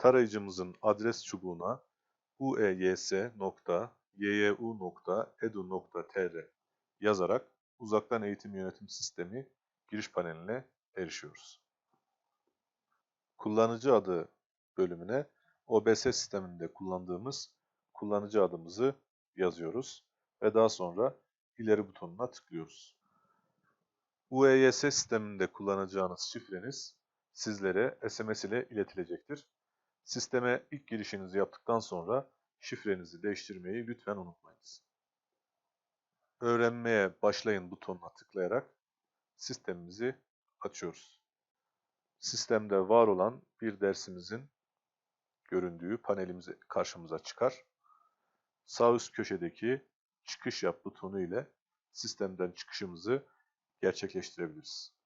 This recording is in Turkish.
tarayıcımızın adres çubuğuna ueys.yyu.edu.tr yazarak uzaktan eğitim yönetim sistemi giriş paneline erişiyoruz. Kullanıcı adı bölümüne OBS sisteminde kullandığımız kullanıcı adımızı yazıyoruz ve daha sonra ileri butonuna tıklıyoruz. UEYS sisteminde kullanacağınız şifreniz sizlere SMS ile iletilecektir. Sisteme ilk girişinizi yaptıktan sonra şifrenizi değiştirmeyi lütfen unutmayınız. Öğrenmeye başlayın butonuna tıklayarak sistemimizi açıyoruz. Sistemde var olan bir dersimizin göründüğü panelimiz karşımıza çıkar. Sağ üst köşedeki çıkış yap butonu ile sistemden çıkışımızı gerçekleştirebiliriz.